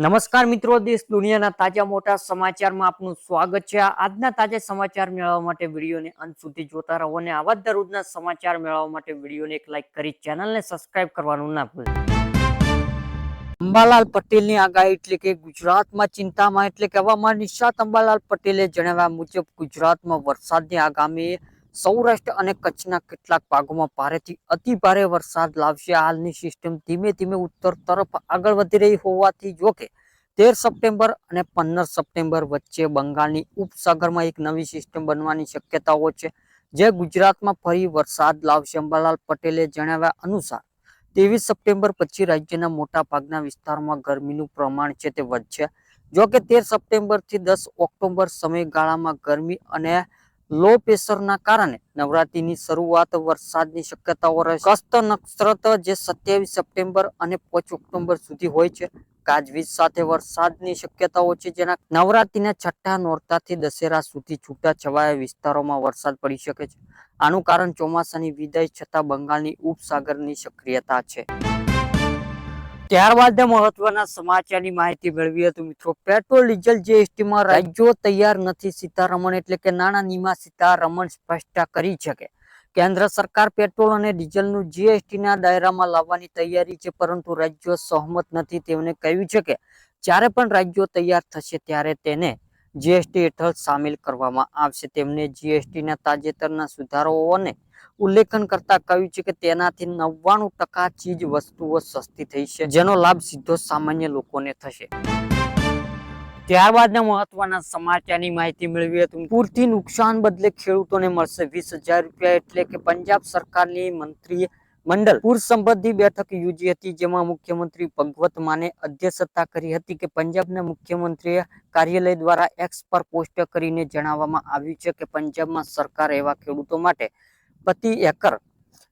નમસ્કાર મિત્રો, દેશ દુનિયાના તાજા મોટા સમાચારમાં આપનું સ્વાગત છે. આજના તાજા સમાચાર મેળવવા માટે વિડીયોને અંત સુધી જોતા રહો અને આવા દરરોજના સમાચાર મેળવવા માટે વિડીયોને એક લાઇક કરી ચેનલને સબસ્ક્રાઇબ કરવાનું ના ભૂલતા અંબાલાલ પટેલની આગાહી એટલે કે ગુજરાતમાં ચિંતામાં, એટલે કે હવામાન નિષ્ણાત અંબાલાલ પટેલે જણાવ્યા મુજબ ગુજરાતમાં વરસાદની આગામી સૌરાષ્ટ્ર અને કચ્છના કેટલાક ભાગોમાં ભારેથી અતિ ભારે વરસાદ લાવશે. હાલની સિસ્ટમ ધીમે ધીમે ઉત્તર તરફ આગળ વધી રહી હોવાથી જોકે તેર સપ્ટેમ્બર અને પંદર સપ્ટેમ્બર વચ્ચે બંગાળની ઉપસાગરમાં એક નવી સિસ્ટમ બનવાની શક્યતાઓ છે, જે ગુજરાતમાં ફરી વરસાદ લાવશે. અંબાલાલ પટેલે જણાવ્યા અનુસાર, ત્રેવીસ સપ્ટેમ્બર પછી રાજ્યના મોટા ભાગના વિસ્તારોમાં ગરમીનું પ્રમાણ છે તે વધશે. જોકે તેર સપ્ટેમ્બરથી દસ ઓક્ટોબર સમયગાળામાં ગરમી અને લો પ્રેશરના કારણે નવરાત્રીની શરૂઆત વરસાદની શક્યતાઓ રહેશે. કસ્ત નક્ષત્ર જે સત્યાવીસ સપ્ટેમ્બર અને પાંચ ઓક્ટોબર સુધી હોય છે, ગાજવીજ સાથે વરસાદની શક્યતાઓ છે જેના નવરાત્રીના છઠ્ઠા નોરતાથી દશેરા સુધી છૂટા છવાયા વિસ્તારોમાં વરસાદ પડી શકે છે. આનું કારણ ચોમાસાની વિદાય છતાં બંગાળની ઉપસાગરની સક્રિયતા છે. ત્યારબાદ મહત્વના સમાચારની માહિતી મેળવી હતી મિત્રો, પેટ્રોલ, ડીઝલ, જીએસટીમાં રાજ્યો તૈયાર નથી. સીતારમણ એટલે કે નાણાં નિમા સીતારમણ સ્પષ્ટતા કરી શકે. કેન્દ્ર સરકાર પેટ્રોલ અને ડીઝલનું જીએસટીના દાયરામાં લાવવાની તૈયારી છે, પરંતુ રાજ્યો સહમત નથી. તેમણે કહ્યું છે કે જ્યારે પણ રાજ્યો તૈયાર થશે ત્યારે તેને જીએસટી હેઠળ સામેલ કરવામાં આવશે. તેમને જીએસટીના તાજેતરના સુધારાઓને ઉલ્લેખન કરતા કહ્યું છે કે તેનાથી નવ્વાણું ટકા ચીજ વસ્તુઓ સસ્તી થઈ છે, જેનો લાભ સીધો સામાન્ય લોકોને થશે. ત્યારબાદના મહત્વના સમાચારની માહિતી મેળવી હતી પૂરથી નુકસાન બદલે ખેડૂતોને મળશે વીસ હજાર રૂપિયા એટલે કે પંજાબ સરકારની મંત્રી મંડળ. પૂર સંબંધી બેઠક યોજી હતી, જેમાં મુખ્યમંત્રી ભગવત માને અધ્યક્ષતા કરી હતી કે પંજાબના મુખ્યમંત્રીએ કાર્યાલય દ્વારા એક્સ પર પોસ્ટ કરીને જણાવવામાં આવ્યું છે કે પંજાબમાં સરકાર એવા ખેડૂતો માટે પ્રતિ એકર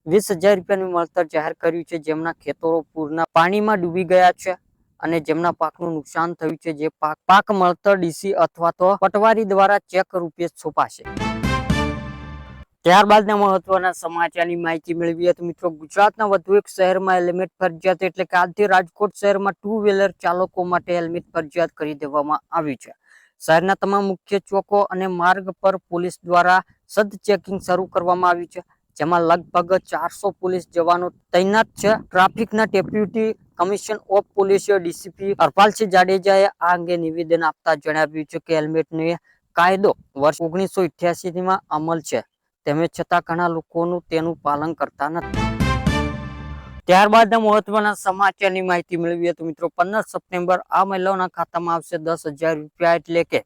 વીસ હજાર રૂપિયાનું મળતર જાહેર કર્યું છે, જેમના ખેતરો પૂરના પાણીમાં ડૂબી ગયા છે અને જેમના પાકનું નુકસાન થયું છે, જે પાક પાક મળતર ડીસી અથવા તો પટવારી દ્વારા ચેક રૂપે છોપાશે. ત્યારબાદના મહત્વના સમાચારની માહિતી મેળવી હતી મિત્રો. ગુજરાતના વધુ એક શહેરમાં હેલ્મેટ ફરજિયાત એટલે કે આજથી રાજકોટ શહેરમાં ટુ વ્હીલર ચાલકો માટે હેલ્મેટ ફરજિયાત કરી દેવામાં આવ્યું છે. શહેરના તમામ મુખ્ય ચોકો અને માર્ગ પર પોલીસ દ્વારા સદ ચેકિંગ શરૂ કરવામાં આવ્યું છે, જેમાં લગભગ ચારસો પોલીસ જવાનો તૈનાત છે. ટ્રાફિકના deputy commission of police DCP Harpalsinh જાડેજાએ આ અંગે નિવેદન આપતા જણાવ્યું છે કે હેલ્મેટનો કાયદો વર્ષ ઓગણીસો માં અમલ છે. તેમ છતાં ઘણા લોકોનું તેનું પાલન કરતા નથી. ત્યારબાદના મહત્વના સમાચારની માહિતી મેળવી તો મિત્રો, પંદર સપ્ટેમ્બર આ મહિલાઓના ખાતામાં આવશે દસ રૂપિયા એટલે કે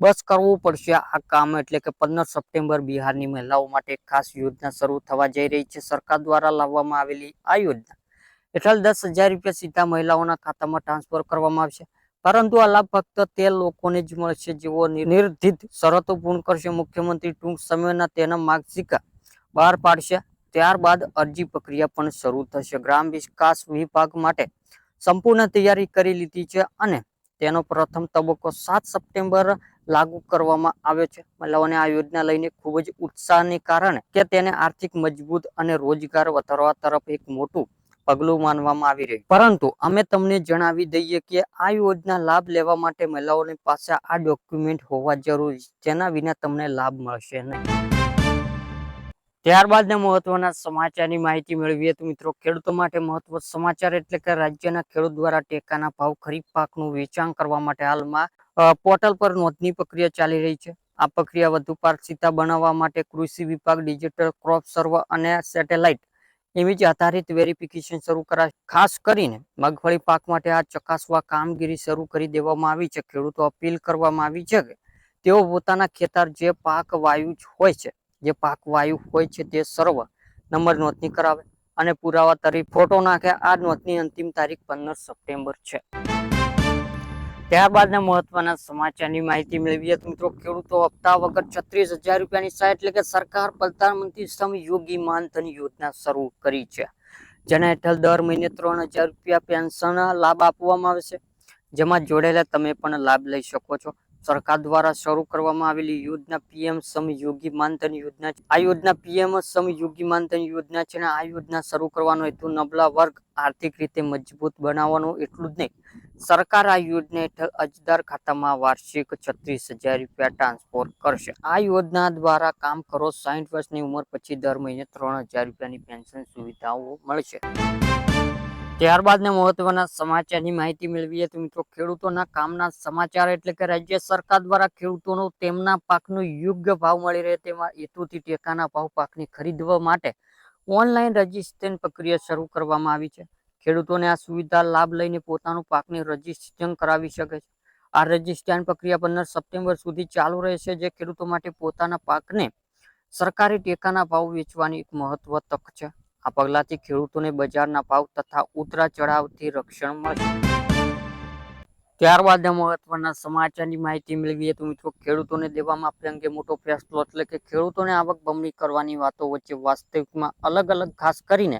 બસ કરવું પડશે આ કામ એટલે કે પંદર સપ્ટેમ્બર બિહારની મહિલાઓ માટે ખાસ યોજના શરૂ થવા જઈ રહી છે. સરકાર દ્વારા લાવવામાં આવેલી આ યોજના હેઠળ દસ રૂપિયા સીધા મહિલાઓના ખાતામાં ટ્રાન્સફર કરવામાં આવશે. પરંતુ આ લાભ ફક્ત તે લોકોને જ મળશે જેઓ નિર્ધિત શરતો પૂર્ણ કરશે. મુખ્યમંત્રી ટૂંક સમયના તેના માર્ગદર્શિકા બહાર પાડશે. ત્યારબાદ અરજી પ્રક્રિયા પણ શરૂ થશે. ગ્રામ વિકાસ વિભાગ માટે સંપૂર્ણ તૈયારી કરી લીધી છે અને તેનો પ્રથમ તબક્કો સાત સપ્ટેમ્બર લાગુ કરવામાં આવ્યો છે. મહિલાઓને આ યોજના લઈને ખૂબ જ ઉત્સાહને કારણે કે તેને આર્થિક મજબૂત અને રોજગાર વધારવા તરફ એક મોટું પગલું માનવામાં આવી રહ્યું પરંતુ અમે તમને જણાવી દઈએ કે આ યોજના લાભ લેવા માટે મહિલાઓની પાસે આ ડોક્યુમેન્ટ હોવા જરૂરી જેના વિના તમને લાભ મળશે નહીં. ત્યારબાદના મહત્વના સમાચારની માહિતી મેળવીએ તો મિત્રો, ખેડૂતો માટે મહત્વ સમાચાર એટલે કે રાજ્યના ખેડૂત દ્વારા ટેકાના ભાવ, ખરીફ પાકનું વેચાણ કરવા માટે હાલમાં પોર્ટલ પર નોંધણી પ્રક્રિયા ચાલી રહી છે. આ પ્રક્રિયા વધુ પારદર્શિતા બનાવવા માટે કૃષિ વિભાગ, ડિજિટલ ક્રોપ સર્વે અને સેટેલાઇટ ઇમેજ આધારિત વેરિફિકેશન શરૂ કરાશે ખાસ કરીને મગફળી પાક માટે આ ચકાસવા કામગીરી શરૂ કરી દેવામાં આવી છે. ખેડૂતો અપીલ કરવામાં આવી છે કે તેઓ પોતાના ખેતર જે પાક વાયુ હોય છે, જે પાક વાયુ હોય છે તે સર્વ નંબર નોંધણી કરાવે અને પુરાવા તરીકે ફોટો નાખે. આ નોંધણી અંતિમ તારીખ પંદર સપ્ટેમ્બર છે. ત્યારબાદના મહત્વના સમાચારની માહિતી મેળવી હતી મિત્રો, ખેડૂતો હપ્તા વગર છત્રીસ હજાર રૂપિયાની સહાય એટલે કે સરકાર પ્રધાનમંત્રી શ્રમ યોગી માનધન યોજના શરૂ કરી છે. જેના હેઠળ દર મહિને ત્રણ હજાર રૂપિયા પેન્શન લાભ આપવામાં આવે છે. જેમાં જોડેલા તમે પણ લાભ લઈ શકો છો. સરકાર દ્વારા શરૂ કરવામાં આવેલી યોજના પીએમ શ્રમ યોગી માનધન યોજના આ યોજના પીએમ શ્રમ યોગી માનધન યોજના છે અને આ યોજના શરૂ કરવાનો હેતુ નબળા વર્ગ આર્થિક રીતે મજબૂત બનાવવાનો એટલું જ નહીં. સરકાર આ યોજના હેઠળ અજદાર ખાતામાં વાર્ષિક છત્રીસ હજાર રૂપિયા ટ્રાન્સફર કરશે. આ યોજના દ્વારા કામ કરો સાઠ વર્ષની ઉંમર પછી દર મહિને ત્રણ હજાર રૂપિયાની પેન્શન સુવિધાઓ મળશે. ત્યારબાદના મહત્વના સમાચારની માહિતી મેળવીએ તો મિત્રો ખેડૂતોના કામના સમાચાર એટલે કે રાજ્ય સરકાર દ્વારા ખેડૂતોનો તેમના પાકનો યોગ્ય ભાવ મળી રહે તેવા હેતુથી ટેકાના ભાવ પાકને ખરીદવા માટે ઓનલાઈન રજીસ્ટ્રેશન પ્રક્રિયા શરૂ કરવામાં આવી છે. ખેડૂતોને આ સુવિધા લાભ લઈને પોતાનું પાકને રજીસ્ટ્રેશન કરાવી શકે છે. આ રજીસ્ટ્રેશન પ્રક્રિયા પંદર સપ્ટેમ્બર સુધી ચાલુ રહેશે, જે ખેડૂતો માટે પોતાના પાકને સરકારી ટેકાના ભાવ વેચવાની એક મહત્વ તક છે. આ પગલાથી ખેડૂતોને બજારના ભાવ તથા ઉતરા ચઢાવથી રક્ષણ મળશે. ત્યારબાદ મહત્વના સમાચારની માહિતી મેળવીએ તો મિત્રો ખેડૂતોને દેવા માફી અંગે મોટો ફેસલો એટલે કે ખેડૂતોને આવક બમણી કરવાની વાતો વચ્ચે વાસ્તવિકમાં અલગ અલગ ખાસ કરીને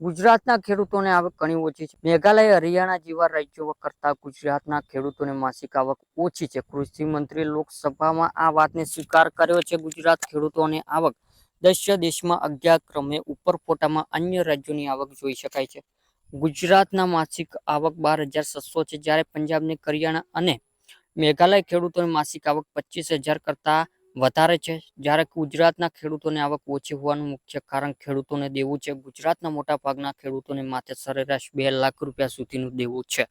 ગુજરાતના ખેડૂતોને આવક ઘણી ઓછી છે. મેઘાલય, હરિયાણા જેવા રાજ્યો કરતા ગુજરાતના ખેડૂતોને માસિક આવક ઓછી છે. કૃષિ મંત્રી લોકસભામાં આ વાતને સ્વીકાર કર્યો છે. ગુજરાત ખેડૂતોની આવક દશ્ય દેશમાં અગિયાર ક્રમે ઉપર ફોટામાં અન્ય રાજ્યોની આવક જોઈ શકાય છે. ગુજરાતના માસિક આવક બાર હજાર છસો છે. જ્યારે પંજાબને કરિયાણા અને મેઘાલય ખેડૂતોની માસિક આવક પચીસ હજાર કરતા વધારે છે. જ્યારે ગુજરાતના ખેડૂતોની આવક ઓછી હોવાનું મુખ્ય કારણ ખેડૂતોને દેવું છે. ગુજરાતના મોટાભાગના ખેડૂતોને માથે સરેરાશ બે લાખ રૂપિયા સુધીનું દેવું છે.